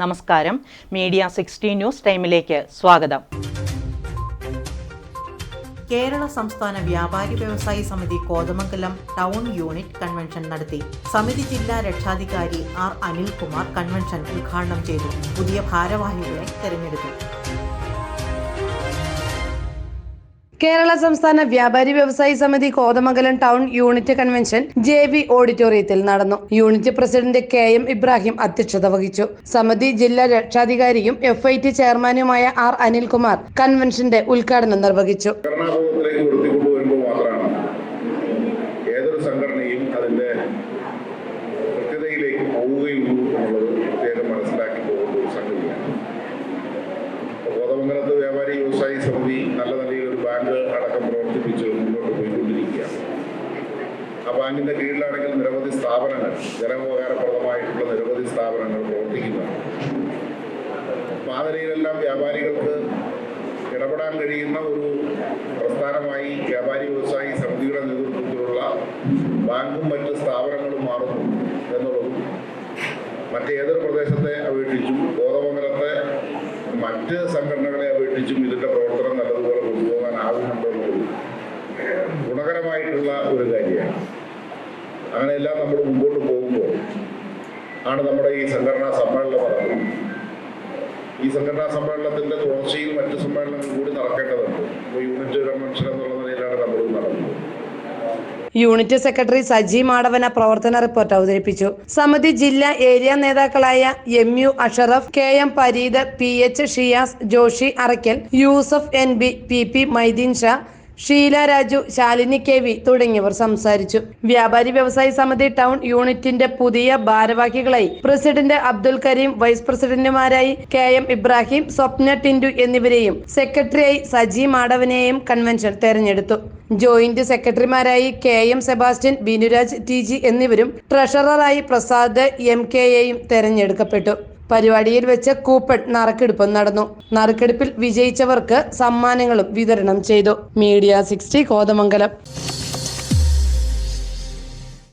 നമസ്കാരം. Media sixty news ടൈമിലേക്ക് സ്വാഗതം. കേരള സംസ്ഥാന വ്യാപാരി വ്യവസായി സമിതി കോതമംഗലം ടൗൺ യൂണിറ്റ് കൺവെൻഷൻ നടത്തി. സമിതി ജില്ലാ രക്ഷാധികാരി ആർ അനിൽകുമാർ കൺവെൻഷൻ ഉദ്ഘാടനം ചെയ്തു. പുതിയ ഭാരവാഹികളെ തെരഞ്ഞെടുത്തു. കേരള സംസ്ഥാന വ്യാപാരി വ്യവസായി സമിതി Kothamangalam town unit convention J V ഓഡിറ്റോറിയത്തിൽ നടന്നു. Unit president K M Ibrahim അധ്യക്ഷത വഹിച്ചു. സമിതി ജില്ലാ രക്ഷാധികാരിയും എഫ് ഐ ടി ചെയർമാനുമായ ആർ അനിൽകുമാർ കൺവെൻഷന്റെ ഉദ്ഘാടനം നിർവഹിച്ചു. ഏതൊരു സംഘടനയും അതിന്റെ കൃത്യതയിലേക്ക് പോവുകയുള്ളൂ എന്നുള്ളത് ബാങ്കിന്റെ കീഴിലാണെങ്കിൽ നിരവധി സ്ഥാപനങ്ങൾ ജനോപകാരപ്രദമായിട്ടുള്ള നിരവധി സ്ഥാപനങ്ങൾ പ്രവർത്തിക്കുന്നുണ്ട്. നിലയിലെല്ലാം വ്യാപാരികൾക്ക് ഇടപെടാൻ കഴിയുന്ന ഒരു പ്രസ്ഥാനമായി വ്യാപാരി വ്യവസായി സമിതിയുടെ നേതൃത്വത്തിലുള്ള ബാങ്കും മറ്റ് സ്ഥാപനങ്ങളും മാറുന്നു എന്നുള്ളതും മറ്റേതൊരു പ്രദേശത്തെ അപേക്ഷിച്ചും ബോധമംഗലത്തെ മറ്റ് സംഘടനകളെ അപേക്ഷിച്ചും ഇതിന്റെ പ്രവർത്തനം നല്ലതുപോലെ കൊണ്ടുപോകാനാകുന്നുണ്ട് എന്നുള്ളത് ഗുണകരമായിട്ടുള്ള ഒരു കാര്യമാണ്. അങ്ങനെയെല്ലാം നമ്മൾ മുമ്പോട്ട് പോകുമ്പോൾ ആണ് നമ്മുടെ ഈ സംഘടനാ സമ്മേളനം നടക്കുന്നത്. ഈ സംഘടനാ സമ്മേളനത്തിന്റെ തുടർച്ചയിൽ മറ്റു സമ്മേളനങ്ങൾ കൂടി നടക്കേണ്ടതുണ്ട്. യൂണിറ്റ് കൺവെൻഷൻ എന്നുള്ള നിലയിലാണ് നമ്മൾ നടന്നത് യൂണിറ്റ് സെക്രട്ടറി സജി മാടവന പ്രവർത്തന റിപ്പോർട്ട് അവതരിപ്പിച്ചു. സമിതി ജില്ലാ ഏരിയ നേതാക്കളായ M U Ashraf K M Pareed P H Shiyas Joshi Arackal Yusuf N B P P Mydeen Sha Sheela Raju Shalini K V തുടങ്ങിയവർ സംസാരിച്ചു. വ്യാപാരി വ്യവസായി സമിതി ടൗൺ യൂണിറ്റിന്റെ പുതിയ ഭാരവാഹികളായി പ്രസിഡന്റ് അബ്ദുൽ കരീം വൈസ് പ്രസിഡന്റുമാരായി കെ എം ഇബ്രാഹിം സ്വപ്ന ടിൻഡു എന്നിവരെയും സെക്രട്ടറിയായി സജി മാടവനെയും കൺവെൻഷൻ തെരഞ്ഞെടുത്തു. Joint സെക്രട്ടറിമാരായി K M Sebastian Binuraj T G എന്നിവരും ട്രഷററായി പ്രസാദ് എം കെ എയും തെരഞ്ഞെടുക്കപ്പെട്ടു. പരിപാടിയിൽ വെച്ച് കൂപ്പൺ നറുക്കെടുപ്പും നടന്നു. നറുക്കെടുപ്പിൽ വിജയിച്ചവർക്ക് സമ്മാനങ്ങളും വിതരണം ചെയ്തു. Media sixty Kothamangalam.